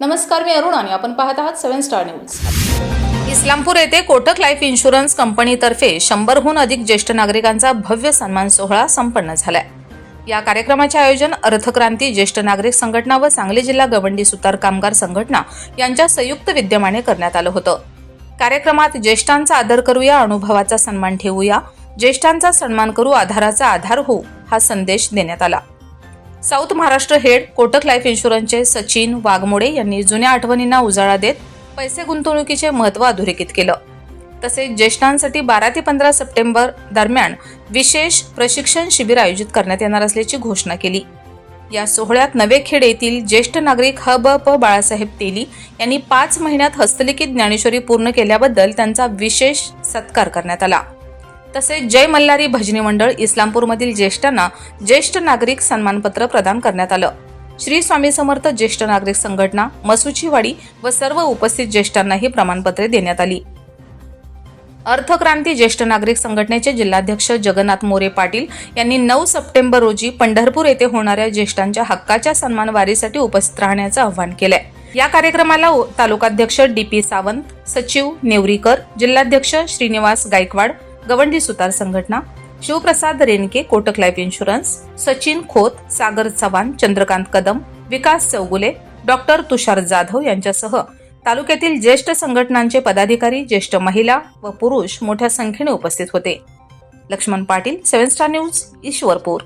नमस्कार मी अरुण आणि आपण पाहत आहात सेव्हन स्टार न्यूज. इस्लामपूर येथे कोटक लाईफ इन्शुरन्स कंपनीतर्फे शंभरहून अधिक ज्येष्ठ नागरिकांचा भव्य सन्मान सोहळा संपन्न झालाय. या कार्यक्रमाचे आयोजन अर्थक्रांती ज्येष्ठ नागरिक संघटना व सांगली जिल्हा गवंडी सुतार कामगार संघटना यांच्या संयुक्त विद्यमाने करण्यात आलं होतं. कार्यक्रमात ज्येष्ठांचा आदर करूया अनुभवाचा सन्मान ठेवूया ज्येष्ठांचा सन्मान करू आधाराचा आधार होऊ हा संदेश देण्यात आला. South Maharashtra head Kotak life इन्शुरन्सचे सचिन वाघमोडे यांनी जुन्या आठवणींना उजाळा देत पैसे गुंतवणुकीचे महत्त्व अधोरेखित केलं. तसेच ज्येष्ठांसाठी बारा ते पंधरा सप्टेंबर दरम्यान विशेष प्रशिक्षण शिबिर आयोजित करण्यात येणार असल्याची घोषणा केली. या सोहळ्यात नवेखेड येथील ज्येष्ठ नागरिक ह ब प बाळासाहेब तेली यांनी पाच महिन्यात हस्तलिखित ज्ञानेश्वरी पूर्ण केल्याबद्दल त्यांचा विशेष सत्कार करण्यात आला. तसेच जय मल्हारी भजनी मंडळ इस्लामपूरमधील ज्येष्ठांना ज्येष्ठ नागरिक सन्मानपत्र प्रदान करण्यात आलं. श्री स्वामी समर्थ ज्येष्ठ नागरिक संघटना मसुचीवाडी व सर्व उपस्थित ज्येष्ठांनाही प्रमाणपत्रे देण्यात आली. अर्थक्रांती ज्येष्ठ नागरिक संघटनेचे जिल्हाध्यक्ष जगन्नाथ मोरे पाटील यांनी नऊ सप्टेंबर रोजी पंढरपूर येथे होणाऱ्या ज्येष्ठांच्या हक्काच्या सन्मान वारीसाठी उपस्थित राहण्याचं आवाहन केलंय. या कार्यक्रमाला उ- तालुकाध्यक्ष डी पी सावंत सचिव नेवरीकर जिल्हाध्यक्ष श्रीनिवास गायकवाड गवंडी सुतार संघटना Shivprasad Renke Kotak life insurance Sachin Khot Sagar Chavan Chandrakant Kadam Vikas Chougule doctor Tushar Jadhav यांच्यासह तालुक्यातील ज्येष्ठ संघटनांचे पदाधिकारी ज्येष्ठ महिला व पुरुष मोठ्या संख्येने उपस्थित होते. Laxman Patil seven star news Ishwarpur.